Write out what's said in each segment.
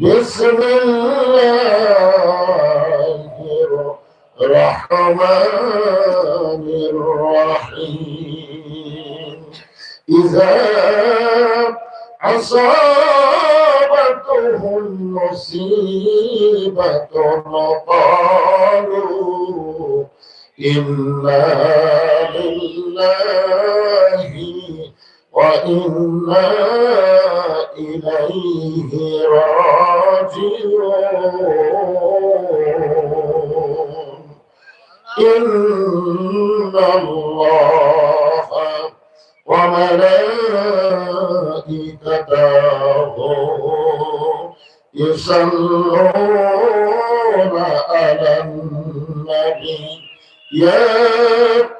بسم الله الرحمن الرحيم. إذا أصابتهم مصيبة قالوا إنا لله وإنا إليه راجعون. إن الله وملائكته يصلون على النبي. يا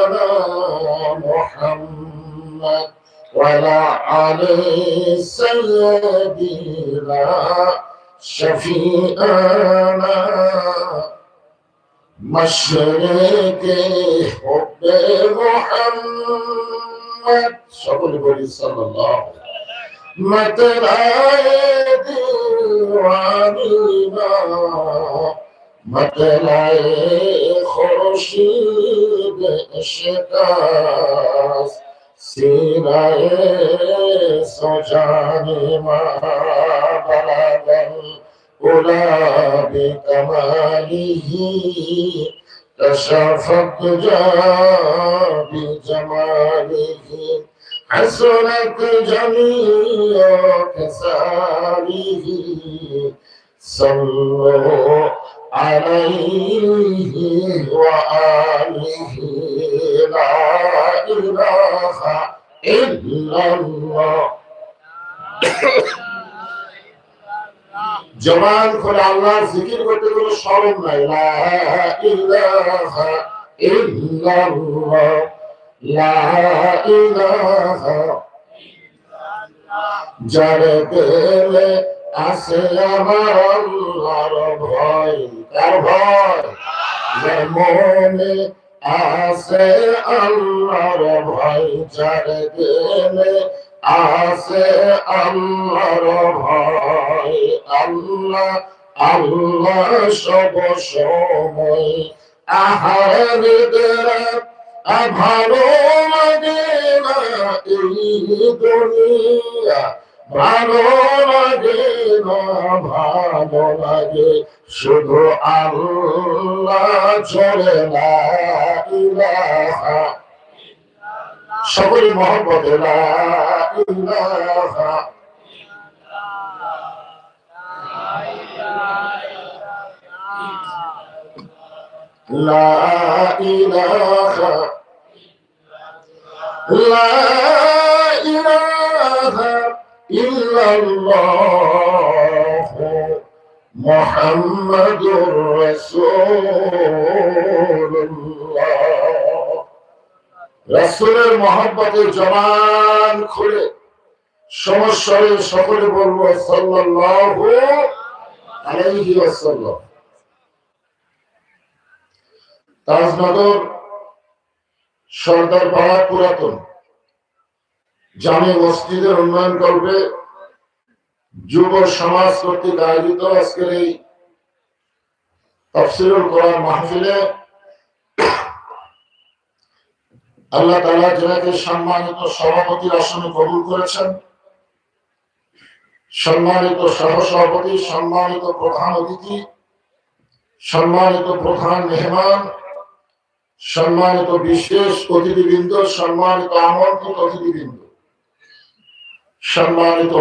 ولا على سبيلا شفيعنا مشرق حب محمد. صلى الله عليه وسلم. مطلع ديوانينا مطلع خوشي بشكاس سینہ سجانی ما بلغل أولى بكماله كشفت جاء بجماله حسنت جميع كساره صلوا عليه وآله لا إله إلا الله জবান করে আল্লাহর জিকির করতে কোনো স্মরণ নাই লা ইলাহা ইল্লাল্লাহ লা ইলাহা যারে পেলে আসে আমার আল্লাহর ভয় কার ভয় যে মনে আসে আল্লাহর ভয়, যারে পেলে আসে আল্লাহর ভয়। আল্লাহ আল্লাহ সব সময় আহার ভালো লাগে না এই দুনিয়া। ভালো লাগে না ভালো লাগে শুধু আল্লাহ চলে না সকলে মহব্বত লা ইলাহা ইল্লাল্লাহ মুহাম্মাদুর রাসূলুল্লাহ রাসূলের মহব্বতের জবান খুলে। সমস্যায় সকলে বলব, সাল্লাল্লাহু আলাইহি ওয়াসাল্লাম তাজনগর সর্দার পাড়া পুরাতন। জামে মসজিদের উন্নয়ন করবে যুব সমাজ কর্তৃক আয়োজিত আজকের এই তফসিলুল কোরআন মাহফিলে আল্লাহ তালা যেনাকে সম্মানিত সভাপতির আসনে কবুল করেছেন, সম্মানিত সহসভাপতি, সম্মানিত প্রধান অতিথি, সম্মানিত প্রধান মেহমান, সম্মানিত বিশেষ অতিথিবৃন্দ, সম্মানিত আমন্ত্রিত অতিথিবৃন্দ। সম্মানিত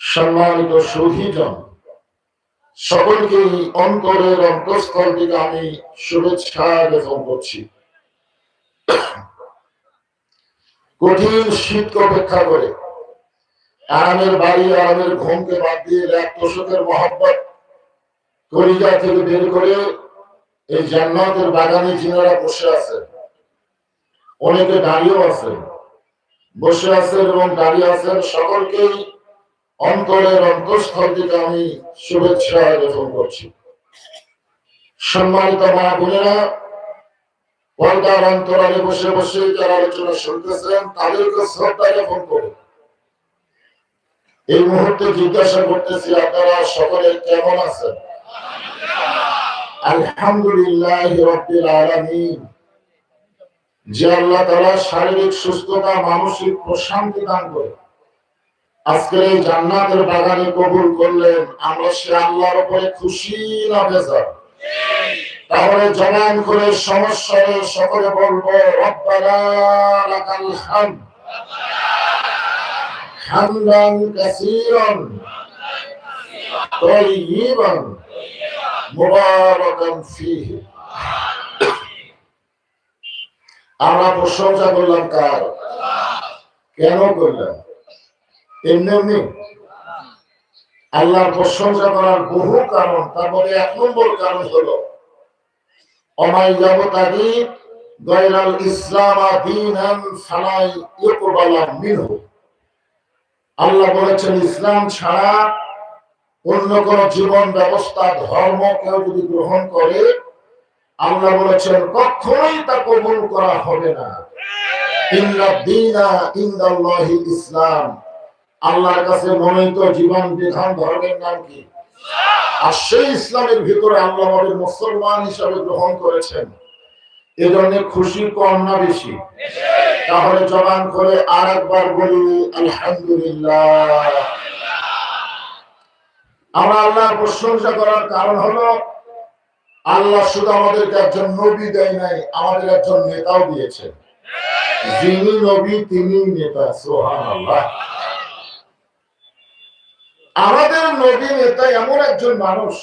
সম্মানিত সুধীজন, সকলকে অন্তরের অন্তঃস্থল থেকে আমি শুভেচ্ছা জ্ঞাপন করছি। কঠিন শীতকে অপেক্ষা করে আরামের বাড়ি, আরামের ঘুমকে বাদ দিয়ে এক দশকের মহব্বত কলিজা থেকে বের করে এই জান্নাতের বাগানে যিনারা বসে আছেন, অনেকে দাঁড়িয়েও আছেন বসে আছেন এবং দাঁড়িয়ে আছেন সকলকেই অন্তরের অন্তঃস্থল থেকে আমি শুভেচ্ছা জ্ঞাপন করছি। সম্মানিত মা বোনেরা, পর্দার অন্তরালে বসে বসে যারা আলোচনা শুনতেছেন, তাদেরকে শ্রদ্ধা জ্ঞাপন করে এই মুহূর্তে জিজ্ঞাসা করতেছি, আপনারা সকলে কেমন আছেন? আলহামদুলিল্লাহ রব্বিল আলামিন। যে আল্লাহ তাআলা শারীরিক সুস্থতা, মানসিক প্রশান্তি দান করে। আজকের এই জান্নাতের বাগানে কবুল করলেন আমরা সে আল্লাহর উপরে খুশি না বেজার? তাহলে জবান করে সমস্যায় সকলে বলব, রব্বানা লাকাল হামদ। হামদান কাসীরান, তাইয়িবান, মুবারাকান ফীহি। আমরা প্রশংসা করলাম কার? কেন করলাম? এমনি এমনি? আল্লাহর প্রশংসা করার বহু কারণ তার মধ্যে এক নম্বর কারণ হলো অমাই যাবতাদি গয়রাল ইসলাম দীনান ফালাই ইউকবালা মিনহু। আল্লাহ বলেছেন, ইসলাম ছাড়া অন্য কোন জীবন ব্যবস্থা, ধর্ম কেউ যদি গ্রহণ করে আল্লাহ বলেছেন, কখনোই তা কবুল করা হবে না। ইসলাম। আল্লাহর কাছে মনোনীত জীবন বিধান ধর্মের নাম কি? আর সেই ইসলামের ভিতরে আল্লাহ আমাদের মুসলমান হিসাবে গ্রহণ করেছেন। এজন্য খুশি কম না বেশি। তাহলে জবান করে আর একবার বলি, আলহামদুলিল্লাহ। আমরা আল্লাহর প্রশংসা করার কারণ হলো আল্লাহ শুধু আমাদেরকে একজন নবী দেয় নাই, আমাদের একজন নেতাও দিয়েছেন যিনি নবী, তিনি নেতা সোহান আল্লাহ আমাদের নবী, নেতা এমন একজন মানুষ,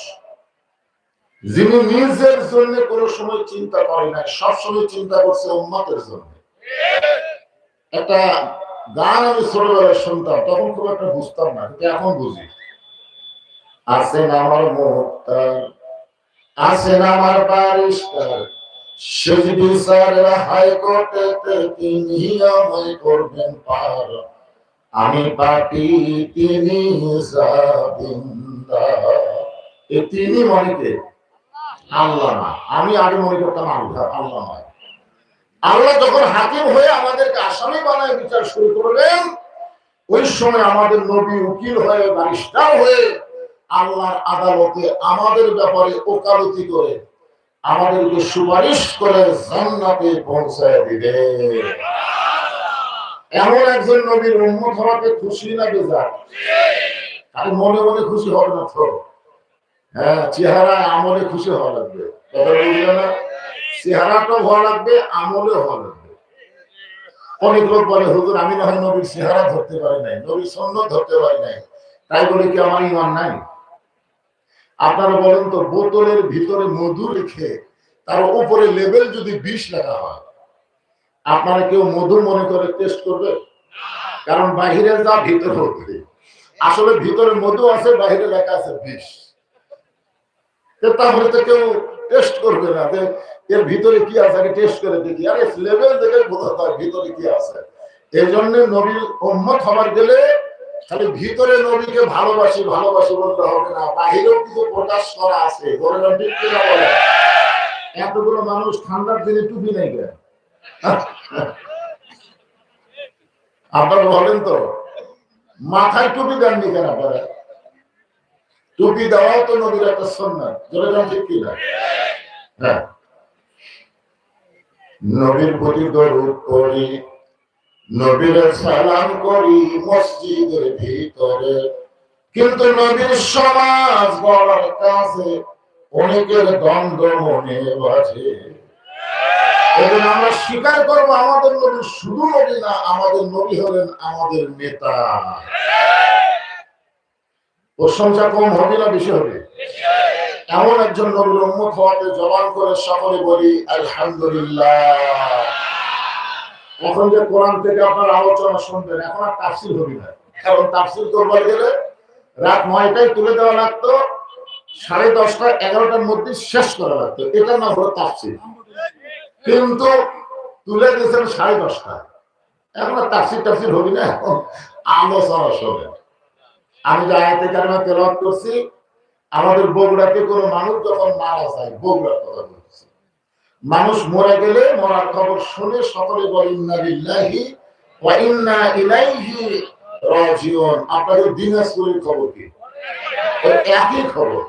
যিনি নিজের জন্য কোনো সময় চিন্তা করে নাই, সবসময় চিন্তা করছে উম্মতের জন্য। একটা গান আমি ছোটবেলায় শুনতাম, তখন খুব একটা বুঝতাম না এখন বুঝি। আছেন আমার মুক্তার আছেন আমার বারিস্টার সেই বিচারের হাইকোর্টেতে তিনি আমায় করবেন পার। আমি পাপি, তিনি তিনি মনেকে আল্লাহ না। আমি আগে মনে করতাম আল্লাহ আল্লাহ নয়। আল্লাহ যখন হাকিম হয়ে আমাদেরকে আসামি বানায় বিচার শুরু করবেন ওই সময় আমাদের নবী উকিল হয়ে বারিস্টার হয়ে আল্লাহর আদালতে আমাদের ব্যাপারে ওকালতি করে আমাদেরকে সুপারিশ করে জান্নাতে পৌঁছায় দিবে। এমন একজন নবীর উম্মত হওয়াতে খুশি না বেজার? আর মনে মনে খুশি হবে না তো? হ্যাঁ চেহারা আমলে খুশি হওয়া লাগবে। কথা বুঝলে না? চেহারাটাও হওয়া লাগবে আমলে হওয়া লাগবে। অনেক লোক বলে, হুজুর, আমি না হয় নবীর চেহারা ধরতে পারি নাই, নবীর সন্ন্য ধরতে পারি নাই। তাই বলে কি আমার ইমান নাই? আপনারা বলেন তো, বোতলের ভিতরে মধু রেখে তার উপরে লেভেল যদি বিষ লেখা হয়, আপনারা কেউ মধু মনে করে টেস্ট করবে? কারণ বাহিরে যা ভিতরে হতে আসলে ভিতরে মধু আছে, বাহিরে লেখা আছে বিষ তাহলে তো কেউ টেস্ট করবে না। যে এর ভিতরে কি আছে আগে টেস্ট করে দেখি। আরে লেভেল দেখে বোঝা যায় ভিতরে কি আছে। এই জন্য নবীর উম্মত হবার গেলে খালি ভিতরে নবীকে ভালোবাসি ভালোবাসি বলতে হবে না। বাহিরেও কিছু প্রকাশ করা আছে। ধরে এতগুলো মানুষ ঠান্ডার দিনে টুপি নেই কেন আপনারা বলেন তো, মাথায় টুপি দেননি কেন আপনারা? টুপি দেওয়াও তো নবীর একটা সন্ন্যাস ঠিক কিনা? হ্যাঁ। নবীর প্রতি দরুদ করি নবীর সালাম করি মসজিদের ভিতরে। কিন্তু নবীর সমাজ গড়ার কাছে অনেকের দ্বন্দ্ব মনে বাজে। আমরা স্বীকার করব, আমাদের নবী শুধু নবী না, আমাদের নবী হলেন আমাদের নেতা। প্রশংসা কম হবে না বেশি হবে? এমন একজন নবীর উন্মুখ হওয়াতে জবান করে সকলে বলি, আলহামদুলিল্লাহ। এখন যে কোরআন থেকে আপনার আলোচনা শুনবেন, এখন আর তাফসিল হবি না। কারণ তাফসিল করবার গেলে রাত নয়টায় তুলে দেওয়া লাগতো, সাড়ে দশটা, এগারোটার মধ্যে শেষ করা লাগতো। এটা না হলো তাফসির। কিন্তু তুলে দিয়েছেন সাড়ে দশটা। এখন আর তাফসির টাফসির হবি না আলোচনা শোনেন আমি যে আয়াতে কারণে তেলাওয়াত করছি, আমাদের বগুড়াতে কোনো মানুষ যখন মারা যায়, বগুড়ার কথা মানুষ মরে গেলে মরার খবর শুনে সকলে বলে, ইন্না লিল্লাহি ওয়া ইন্না ইলাইহি রাজিউন। আপনাদের দিনাজপুরের খবর কি? একই খবর।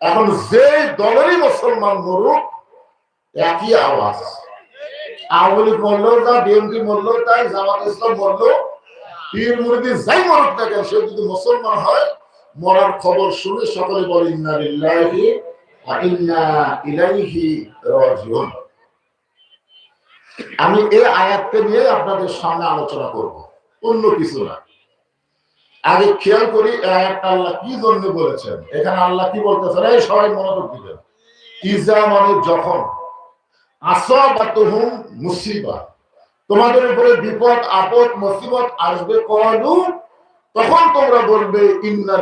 এখন যে দলেরই মুসলমান মরুক, একই আওয়াজ। আওয়ামী লীগ মরলেও তা বিএনপি মরলেও তাই জামাত ইসলাম মরলেও পীর মুরিদি যাই মরুক না কেন, সে যদি মুসলমান হয়, মরার খবর শুনে সকলে বলে, ইন্না আমি এই আয়াতকে নিয়ে আপনাদের সামনে আলোচনা করব, অন্য কিছু না। আগে খেয়াল করি আয়াতটা আল্লাহ কি জন্য বলেছেন? এখানে আল্লাহ কি বলতেছেন? এই সবাই মনোযোগ দিবেন। ইজা মানে যখন আসাবাতুহুম মুসিবা। তোমাদের উপরে বিপদ, আপদ, মুসিবত আসবে কলু তখন তোমরা বলবে, ইন্না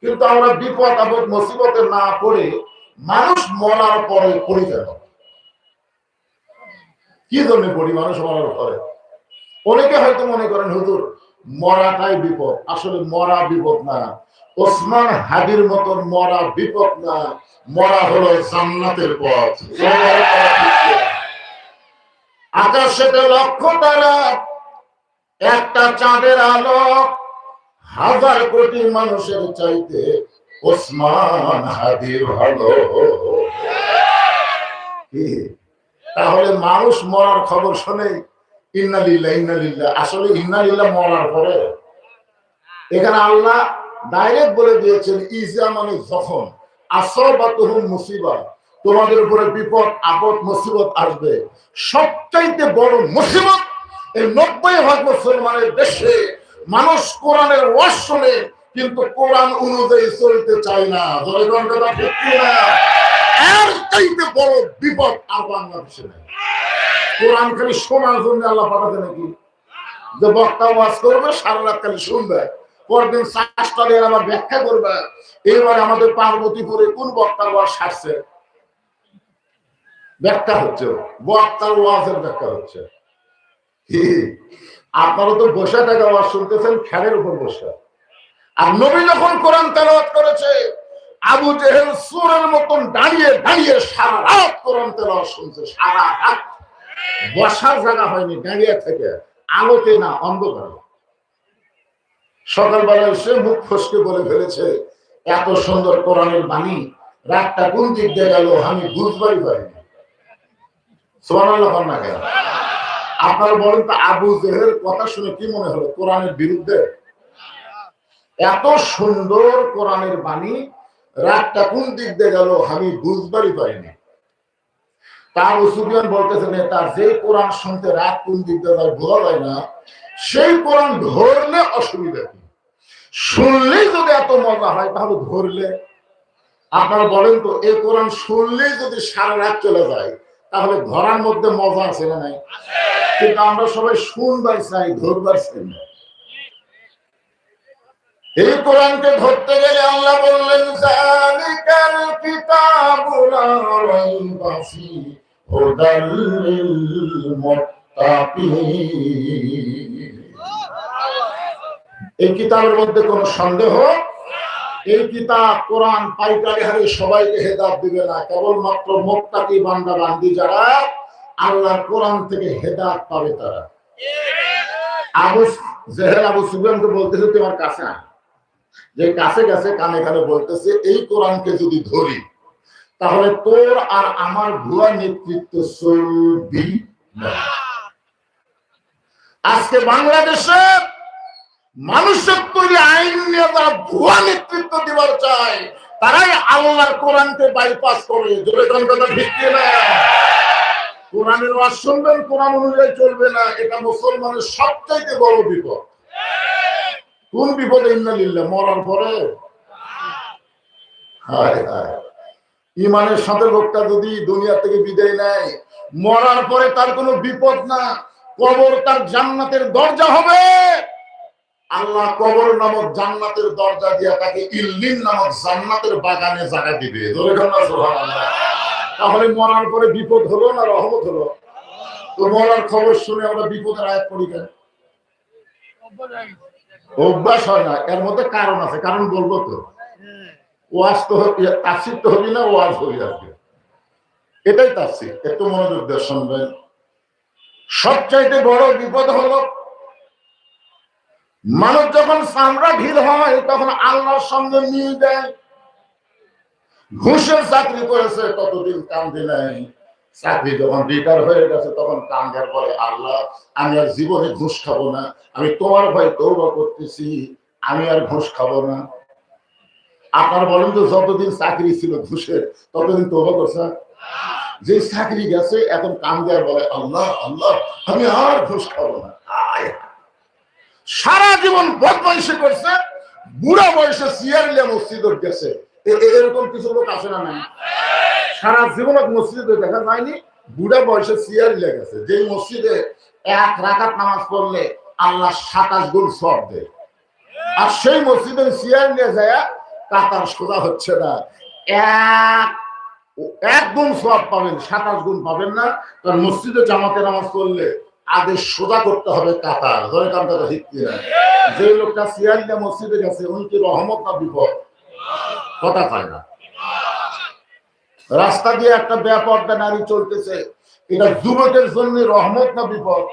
কিন্তু আমরা বিপদ, আপদ, মুসিবতে না মানুষ মরার পরে পড়ি কি পড়ি মানুষ মরার পরে? অনেকে হয়তো মনে করেন মরাটাই বিপদ। আসলে মরা বিপদ না। ওসমান হাদির মতন মরা বিপদ না। মরা হলো জান্নাতের পথ। আকাশেতে লক্ষ তারা একটা চাঁদের আলো হাজার কোটি মানুষের চাইতে ওসমান হাদির ভালো। তাহলে মানুষ মরার খবর শুনে ইন্নালিল্লাহ ইন্নালিল্লাহ। আসলে ইন্নালিল্লাহ মরার পরে এখানে আল্লাহ ডাইরেক্ট বলে দিয়েছেন, ইজা মানে যখন আসবাতুহুম মুসিবা, তোমাদের উপরে বিপদ, আপদ, মুসিবত আসবে। সবচাইতে বড় মুসিবত এই নব্বই ভাগ মুসলমানের দেশে মানুষ কোরআনের ওয়াজ শুনে, কিন্তু কোরআন অনুযায়ী চলতে চায় না। চাইতে বড় বিপদ আর বাংলাদেশে নেই। কোরআন খালি শোনার জন্য আল্লাহ পাঠাতে নাকি? যে বক্তা ওয়াজ করবে, সারা রাত খালি শুনবে। পরদিন দিয়ে আবার ব্যাখ্যা করবে। এবার আমাদের পার্বতীপুরে কোন বক্তার ওয়াজ সারছে? ব্যাখ্যা হচ্ছে। বক্তার ওয়াজের ব্যাখ্যা হচ্ছে? আপনারা তো বসে টাকা ওয়াজ শুনতেছেন, ফ্যানের উপর বসে। আর নবী যখন কোরআন তেলাওয়াত করেছে, আবু জেহেল সুরের মতন দাঁড়িয়ে দাঁড়িয়ে সারা রাত কোরআন তেলাওয়াত শুনছে, সারা রাত। বসার জায়গা হয়নি, দাঁড়িয়ে থেকে, আলোতে না, অন্ধকারে। সকালবেলা এসে মুখ ফসকে বলে ফেলেছে, এত সুন্দর কোরআনের বাণী, রাতটা কোন দিক দিয়ে গেল, আমি বুঝবারই পারিনি। সোমানাল্লাহ না কেন? আপনারা বলেন তো আবু জেহের কথা শুনে কি মনে হলো? কোরআনের বিরুদ্ধে? এত সুন্দর কোরআনের বাণী, রাতটা কোন দিক দিয়ে গেল আমি বুঝবারই পারিনি তার সুফিয়ান বলতেছেন তার যে কোরআন শুনতে রাত কোন দিক দিয়ে যায় বোঝা যায় না। সেই কোরআন ধরলে অসুবিধা কি? শুনলেই যদি এত মজা হয়, তাহলে ধরলে। আপনারা বলেন তো, এই কোরআন শুনলেই যদি সারা রাত চলে যায় তাহলে ধরার মধ্যে মজা আছে না নাই? কিন্তু আমরা সবাই শুনবার চাই, ধরবার চাই না। এই কোরআনকে ধরতে গেলে আল্লাহ বললেন এই কিতাবের মধ্যে কোনো সন্দেহ? এই কিতাব, কোরআন, পাইকারি হারে সবাইকে হেদাত দিবে না। কেবলমাত্র মোত্তাকি বান্দা, বান্দি যারা, আল্লাহর কোরআন থেকে হেদাত পাবে তারা। আবু জেহের আবু সুফিয়ানকে বলতেছে, তোমার কাছে যে কাছে কাছে কানে কানে বলতেছে, এই কোরআনকে যদি ধরি, তাহলে তোর আর আমার ভুয়া নেতৃত্ব চলবি। আজকে বাংলাদেশে মানুষের তৈরি আইন নিয়ে ভুয়া নেতৃত্ব চায়, তারাই আল্লাহর কোরআনকে বাইপাস করে। জোরে না? কোরআনের কোরআন অনুযায়ী চলবে না, এটা মুসলমানের সবচাইতে বড় বিপদ। কোন বিপদে? মরার পরে। ইমানের সাথে লোকটা যদি দুনিয়া থেকে বিদায় নেয়, মরার পরে তার কোনো বিপদ না। কবর তার জান্নাতের দরজা হবে। আল্লাহ কবর নামক জান্নাতের দরজা দিয়ে তাকে ইল্লিন নামক জান্নাতের বাগানে জায়গা দিবে। তাহলে মরার পরে বিপদ হলো না রহমত হলো? তো মরার খবর শুনে আমরা বিপদের আয়াত পড়ি কেন? অভ্যাস হয় না, এর মধ্যে কারণ আছে। কারণ বলব তো। ওয়াজ তো তাফসির তো হবি না, ওয়াজ হবি আজকে এটাই তাফসির। একটু মনোযোগ দিয়ে শুনবেন। সবচাইতে বড় বিপদ হলো মানুষ যখন চামড়া ভিড় হয়, তখন আল্লাহর সঙ্গে মিল দেয় ঘুষের চাকরি করেছে, ততদিন কান্দে নাই। চাকরি যখন রিটায়ার হয়ে গেছে, তখন কান্দার পরে, আল্লাহ, আমি আর জীবনে ঘুষ খাব না, আমি তোমার ভাই তৌবা করতেছি, আমি আর ঘুষ খাব না। আপনার বলেন তো, যতদিন চাকরি ছিল ঘুষের, ততদিন তৌবা করছে? যে চাকরি গেছে, এখন কান দেওয়ার বলে, আল্লাহ আল্লাহ, আমি আর ঘুষ খাব না। সারা জীবন বদমাইশি করছে, বুড়া বয়সে সিয়ার নিয়ে মসজিদ গেছে। এরকম কিছু লোক আসে না নাই। সারা জীবন মসজিদে দেখা যায়নি, বুড়া বয়সে সিয়ার নিয়ে গেছে। যে মসজিদে এক রাকাত নামাজ পড়লে আল্লাহ সাতাশ গুণ সব দেয়। আর সেই মসজিদে সিয়ার নিয়ে যায় কাতার সোজা হচ্ছে না। এক এক গুণ সব পাবেন, সাতাশ গুণ পাবেন না। কারণ মসজিদে জামাতে নামাজ পড়লে আগে সোজা করতে হবে ধরে যে লোকটা মসজিদে গেছে, উনি রহমত না বিপদ? কথা কয় না। রাস্তা দিয়ে একটা ব্যাপারটা নারী চলতেছে, এটা যুবকের জন্য রহমত না বিপদ?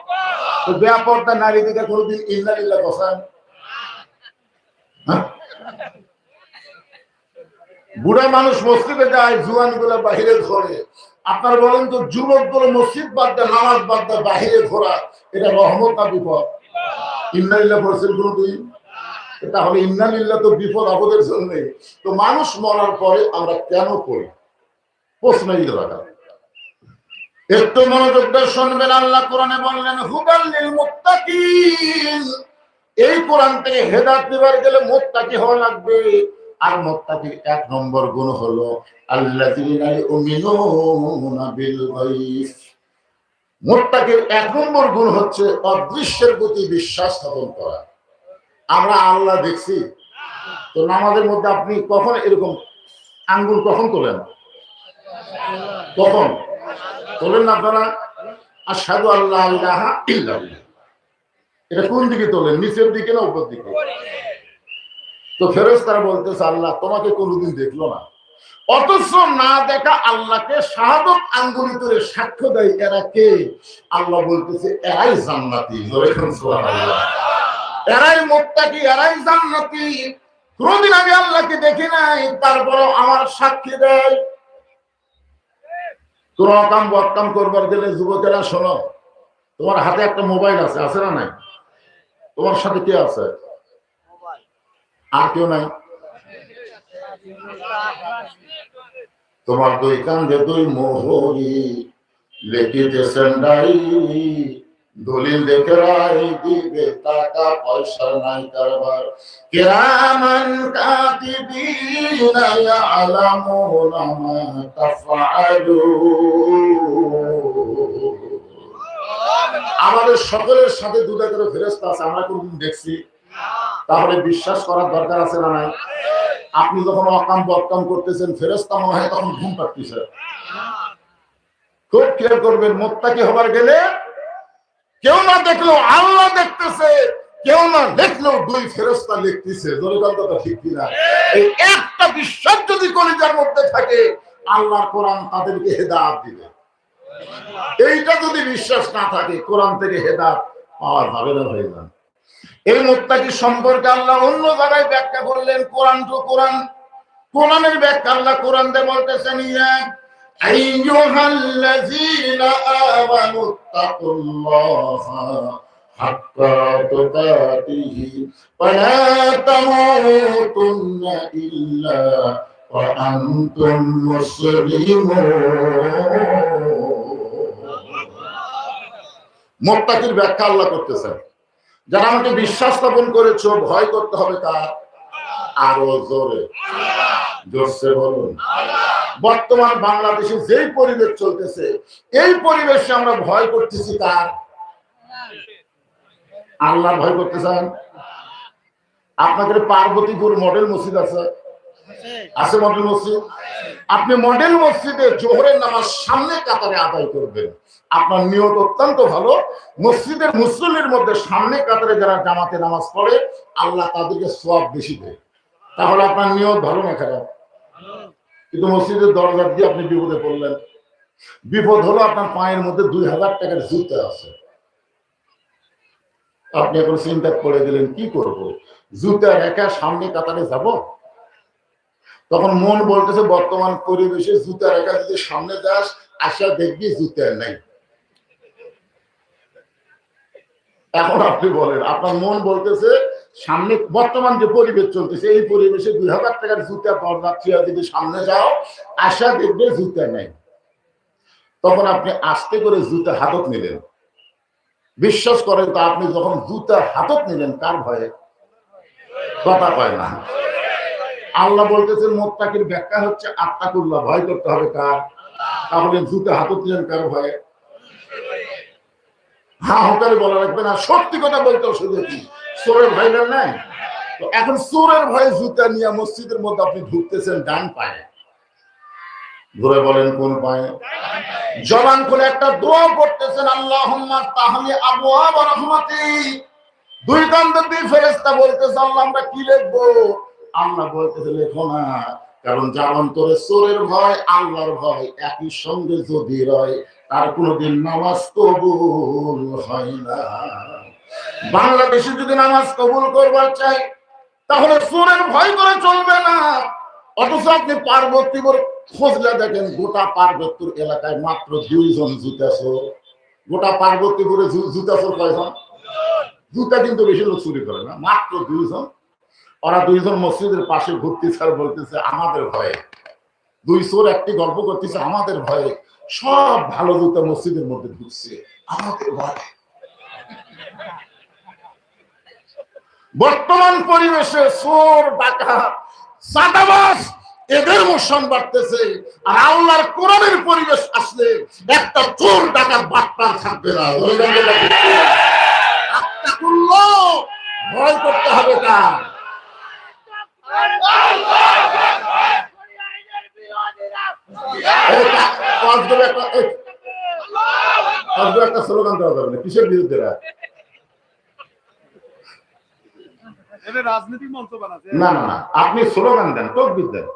তো ব্যাপারটা নারী দিকে কোনোদিন ইল্লা বসান হ্যাঁ? বুড়া মানুষ মসজিদে যায় জুয়ানগুলা বাহিরে ঘোরে আপনার বলেন তো, যুবকগুলো মসজিদ বাদ দেয়, নামাজ বাদ দেয়, বাহিরে ঘোরা, এটা রহমত না বিপদ? ইন্নালিল্লাহ বলছেন কোনদিন? তাহলে ইন্নালিল্লাহ তো বিপদ আপদের জন্য। তো মানুষ মরার পরে আমরা কেন করি প্রশ্ন এই রাখা একটু মনোযোগ দিয়ে শুনবেন, আল্লাহ কোরআনে বললেন হুদাল্লিল মুত্তাকিন। এই কোরআন থেকে হেদাত দিবার গেলে মোত্তাকি হওয়া লাগবে। আর মোত্তাকির এক নম্বর গুণ হলো মোত্তাকির এক নম্বর গুণ হচ্ছে অদৃশ্যের প্রতি বিশ্বাস স্থাপন করা। আমরা আল্লাহ দেখছি। তো নামাজের মধ্যে আপনি কখন এরকম আঙ্গুল কখন তোলেন? কখন? তোলেন না আপনারা? আল্লাহ ইল্লাল্লাহ। এটা কোন দিকে তোলেন? নিচের দিকে না উপর দিকে? তো ফেরজ তারা বলতেছে, আল্লাহ তোমাকে কোনোদিন দেখল না। অথচ না দেখা আল্লাহকে শাহাদত আঙ্গুলি করে সাক্ষ্য দেয় এরা কে? আল্লাহ বলতেছে, এরাই জান্নাতি। এরাই মোত্তাকি, এরাই জান্নাতি। কোনদিন আমি আল্লাহকে দেখি নাই তারপর আমার সাক্ষী দেয়। কোন অকাম বকাম করবার গেলে যুবকেরা শোনো, তোমার হাতে একটা মোবাইল আছে আছে না নাই? তোমার সাথে কে আছে? আর কেউ নাই? তোমার দুই কান্দে দুই মোহরি লেখিতেছেন ডায়েরি দলিল দেখে রায় দিবে, টাকা পয়সা নাই কারবার। কিরামান আমাদের সকলের সাথে দুটা করে ফেরেস্তা আছে, আমরা কোনদিন দেখছি? তাহলে বিশ্বাস করার দরকার আছে না নাই? আপনি যখন অকাম বকাম করতেছেন ফেরেস্তা মনে হয় তখন ঘুম পাচ্ছেন খুব খেয়াল করবেন, মোত্তাকি হবার গেলে কেউ না দেখলেও আল্লাহ দেখতেছে, কেউ না দেখলেও দুই ফেরস্তা লিখতেছে। জনগণ কথা ঠিক কিনা? এই একটা বিশ্বাস যদি কলিজার মধ্যে থাকে আল্লাহ কোরআন তাদেরকে হেদাত দিবে। এইটা যদি বিশ্বাস না থাকে, কোরআন থেকে হেদাত পাওয়া যাবে না হয়ে যান এই মোত্তাকি সম্পর্কে আল্লাহ অন্য জায়গায় ব্যাখ্যা করলেন, কোরআন তো কোরআন। কোরআনের ব্যাখ্যা আল্লাহ কোরআন দিয়ে বলতেছেন, ইয়া মোত্তাকির ব্যাখ্যা আল্লাহ করতেছেন। যারা আমাকে বিশ্বাস স্থাপন করেছ, ভয় করতে হবে কার? আরও জোরে। জোরসে বলুন। বর্তমান বাংলাদেশে যেই পরিবেশ চলতেছে, এই পরিবেশে আমরা ভয় করতেছি কার? আল্লাহ ভয় করতে চান? আপনাদের পার্বতীপুর মডেল মসজিদ আছে? আছে মডেল মসজিদ? আপনি মডেল মসজিদে জোহরের নামাজ সামনে কাতারে আদায় করবেন। আপনার নিয়ত অত্যন্ত ভালো। মসজিদের মুসলিমের মধ্যে সামনে কাতারে যারা জামাতে নামাজ পড়ে, আল্লাহ তাদেরকে সব বেশি দেয়। তাহলে আপনার নিয়ত ভালো না খারাপ? কিন্তু মসজিদের দরজা দিয়ে আপনি বিপদে পড়লেন। বিপদ হলো আপনার পায়ের মধ্যে দুই হাজার টাকার জুতা আছে। আপনি এখন চিন্তা করে দিলেন, কি করব? জুতা রেখা সামনে কাতারে যাব? তখন মন বলতেছে, বর্তমান পরিবেশে জুতা রেখা যদি সামনে যাস, আশা দেখবি জুতা নাই। এখন আপনি বলেন, আপনার মন বলতেছে, সামনে বর্তমান যে পরিবেশ চলতেছে, এই পরিবেশে দুই হাজার টাকার জুতা ছিয়া যদি সামনে যাও, আশা দেখবে জুতা নাই। তখন আপনি আস্তে করে জুতা হাতত নিলেন। বিশ্বাস করেন তো, আপনি যখন জুতা হাতত নিলেন, কার ভয়ে? কথা কয় না। আল্লাহ বলতেছেন, মোত্তাকির ব্যাখ্যা হচ্ছে আত্মাকুল্লাহ, ভয় করতে হবে কার? তাহলে জুতা হাতত নিলেন কার ভয়ে? হ্যাঁ হকারে বলা রাখবে না, সত্যি কথা বলতে অসুবিধা কি চোরের ভয় না, নাই? তো এখন চোরের ভয়ে জুতা নিয়ে মসজিদের মধ্যে আপনি ঢুকতেছেন ডান পায়ে। ধরে বলেন কোন পায়ে? জবান খুলে একটা দোয়া করতেছেন আল্লাহ তাহলে আবু রহমতি। দুই কান্দ দিয়ে ফেরেস্তা বলতেছে, আল্লাহ আমরা কি লিখব? আল্লাহ বলতেছে, লেখো না, কারণ যার অন্তরে চোরের ভয়, আল্লাহর ভয় একই সঙ্গে যদি রয়, তার কোনোদিন নামাজ কবুল হয় না। বাংলাদেশে যদি নামাজ কবুল করবার চাই, তাহলে চোরের ভয় করে চলবে না। অথচ আপনি পার্বতীপুর খোঁজলে দেখেন, গোটা পার্বতীপুর এলাকায় মাত্র দুইজন জুতাচোর। গোটা পার্বতীপুরে জু- জুতাচোর কয়জন? জুতা কিন্তু বেশি লোক চুরি করে না, মাত্র দুইজন। ওরা দুইজন মসজিদের পাশে ঘুরতে স্যার বলতেছে, আমাদের ভয়ে। দুই চোর একটি গল্প করতেছে, আমাদের ভয়ে। সব ভালো জুতা মসজিদের মধ্যে ঢুকছে, আমাদের ভয়ে। বর্তমান পরিবেশে চোর ডাকা সাদাবাস এদের মোশন বাড়তেছে। আর আল্লাহর কোরআনের পরিবেশ আসলে একটা চোর ডাকার বার্তা থাকবে না। ভয় করতে হবে কার আপনি স্লোগান দেন, তকবির দেন।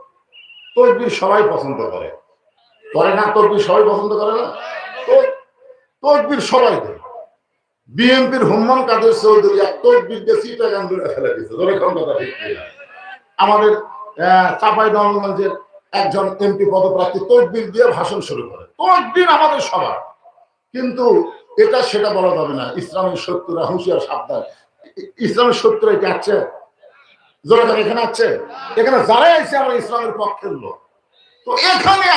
তকবির সবাই পছন্দ করে। করে না, তকবির সবাই পছন্দ করে না? তকবির সবাই দেয়। বিএনপির হুম্মান কাদের চৌধুরী এক তকবির দিয়ে সিটা গান ফেলে দিচ্ছে ধরে কথা ঠিক? আমাদের চাপাই নবগঞ্জের একজন এমপি পদপ্রার্থী তকবির দিয়ে ভাষণ শুরু করে। তকবির আমাদের সবার। কিন্তু এটা সেটা বলা যাবে না। ইসলামের শত্রুরা হুঁশিয়ার, সাবধান। ইসলামের শত্রু এটা আছে? জোরাদার এখানে আছে? এখানে যারাই আছে, আমরা ইসলামের পক্ষের লোক। তো এখানে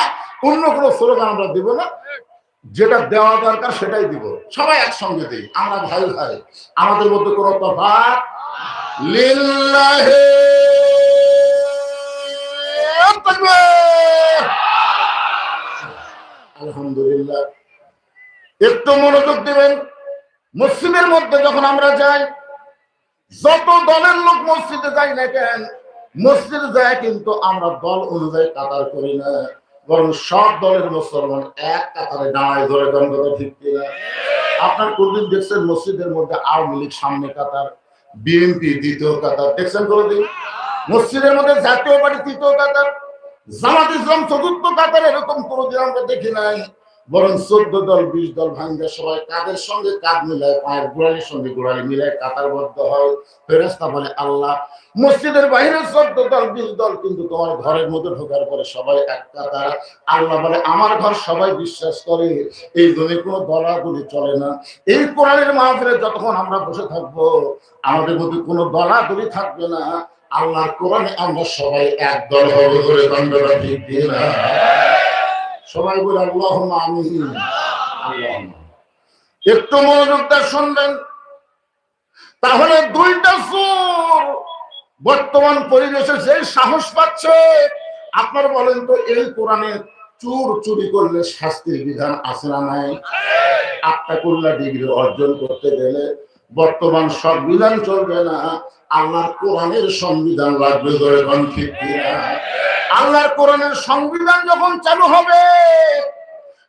অন্য কোনো স্লোগান আমরা দিব না। যেটা দেওয়া দরকার সেটাই দিব। সবাই একসঙ্গে দিই। আমরা ভাই ভাই। আমাদের মধ্যে কোনো তফাৎ লিল্লাহে। আলহামদুলিল্লাহ। একটু মনোযোগ দিবেন। মুসলিমের মধ্যে যখন আমরা যাই, যত দলের লোক মসজিদে যাই না কেন, মসজিদে যায় কিন্তু আমরা দল অনুযায়ী কাতার করি না। বরং সব দলের মুসলমান এক কাতারে দাঁড়ায়, ধরে গঙ্গা ঠিক কিনা। আপনার কোনদিন দেখছেন মসজিদের মধ্যে আওয়ামী লীগ সামনে কাতার, বিএনপি দ্বিতীয় কাতার? দেখছেন কোনদিন? মসজিদের মধ্যে জাতীয় পার্টি তৃতীয় কাতার? জামাত ইসলাম চতুর্থ কাতার এরকম আমরা দেখি নাই। বরং চোদ্দ দল, বিশ দল ভাঙ্গা সবাই কাদের সঙ্গে মিলায়, পায়ের গোড়ালির সঙ্গে গোড়ালি মিলায় কাতারবদ্ধ হয় ফেরেস্তা বলে, আল্লাহ, মসজিদের বাইরে চোদ্দ দল, বিশ দল, কিন্তু তোমার ঘরের মধ্যে ঢোকার পরে সবাই এক কাতার আল্লাহ বলে, আমার ঘর সবাই বিশ্বাস করে, এই জন্য কোনো দলাদলি চলে না। এই কোরআনের মাহফিলে যতক্ষণ আমরা বসে থাকব, আমাদের মধ্যে কোনো দলাদলি থাকবে না। আল্লাহর কোরআনে আমরা সবাই এক দল হবে ধরে দণ্ডটা ঠিক দিয়ে না? সবাই বলে আল্লাহ আমি একটু মনোযোগটা শুনবেন। তাহলে দুইটা সুর বর্তমান পরিবেশে যে সাহস পাচ্ছে, আপনার বলেন তো, এই কোরআনে চুর চুরি করলে শাস্তির বিধান আছে না নাই? আটটা করলা ডিগ্রি অর্জন করতে গেলে বর্তমান সংবিধান চলবে না। আল্লাহর কোরআনের সংবিধান লাগবে আল্লাহর কোরআনের সংবিধান যখন চালু হবে,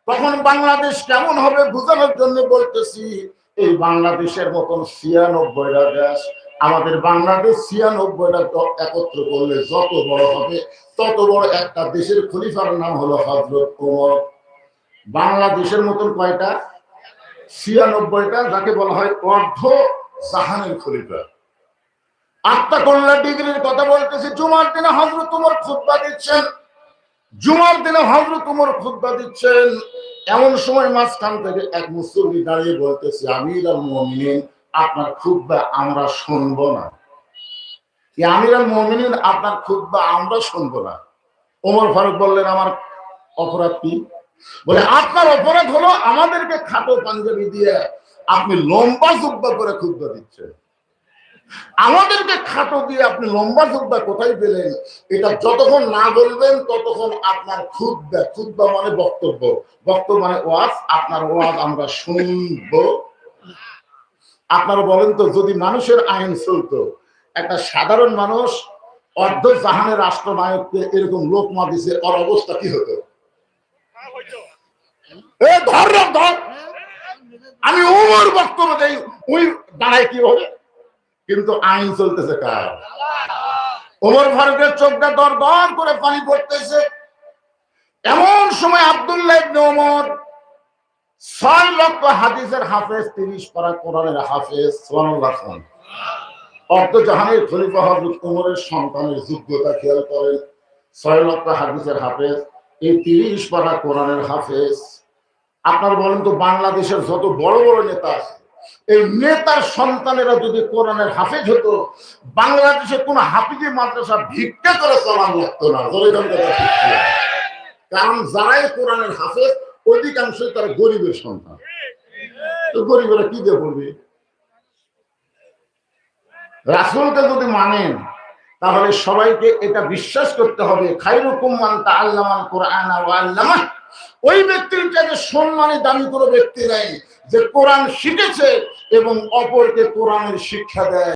তখন বাংলাদেশ কেমন হবে বোঝানোর জন্য বলতেছি, এই বাংলাদেশের মতন ছিয়ানব্বইটা দেশ আমাদের বাংলাদেশ ছিয়ানব্বইটা একত্র করলে যত বড় হবে, তত বড় একটা দেশের খলিফার নাম হলো হজরত ওমর। বাংলাদেশের মতন কয়টা? ছিয়ানব্বইটা যাকে বলা হয় অর্ধ জাহানের খলিফা। আত্মা কল্যাণ ডিগ্রির কথা বলতেছি, জুমার দিনে হজরত তোমার খুদ্া দিচ্ছেন। জুমার দিনে হজরত তোমার খুদ্া দিচ্ছেন। এমন সময় মাঝখান থেকে এক মুসল্লি দাঁড়িয়ে বলতেছে আমির আল মমিনিন, আপনার খুদ্া আমরা শুনব না। আমির আল মমিনিন, আপনার খুদ্া আমরা শুনব না? ওমর ফারুক বললেন, আমার অপরাধ কি? বলে, আপনার অপরাধ হলো আমাদেরকে খাটো পাঞ্জাবি দিয়ে আপনি লম্বা জুব্বা করে খুদ্া দিচ্ছেন। আমাদেরকে খাটো দিয়ে আপনি লম্বা জুব্বা কোথায় পেলেন? এটা যতক্ষণ না বলবেন, ততক্ষণ আপনার খুদ্া খুদ্া মানে বক্তব্য। বক্তব্য মানে ওয়াজ, আপনার ওয়াজ আমরা শুনব। আপনারা বলেন তো, যদি মানুষের আইন চলতো, একটা সাধারণ মানুষ অর্ধ জাহানের রাষ্ট্রনায়ককে এরকম লোকমা দিছে ওর অবস্থা কি হতো? আমি ওমর বক্তব্য দেই ওই দাঁড়ায় কি হবে কিন্তু আইন চলতেছে কার? ওমর ফারুকের চোখটা দর দর করে পানি পড়তেছে। এমন সময় আব্দুল্লাহ ওমর ছয় লক্ষ হাদিসের হাফেজ, তিরিশ পারা কোরআনের হাফেজ সোহানুল্লাহ খান। অর্ধ জাহানের খলিফা হজরত উমরের সন্তানের যোগ্যতা খেয়াল করেন। ছয় লক্ষ হাদিসের হাফেজ, এই তিরিশ পারা কোরআনের হাফেজ। আপনার বলেন তো বাংলাদেশের যত বড় বড় নেতা আছে, এই নেতার সন্তানেরা যদি কোরআনের হাফেজ হতো, বাংলাদেশে কোন হাফিজি মাদ্রাসা ভিক্ষা করে চলান লাগতো না? কারণ যারাই কোরআনের হাফেজ, অধিকাংশই তারা গরিবের সন্তান। তো গরিবেরা কি দিয়ে পড়বে রাসুলকে যদি মানেন, তাহলে সবাইকে এটা বিশ্বাস করতে হবে খাইরুকুম মান তাআল্লামান কোরআন আল্লামা ওই ব্যক্তির চাইতে সম্মানে দামি কোনো ব্যক্তি নাই যে কোরআন শিখেছে এবং অপরকে কোরআনের শিক্ষা দেয়।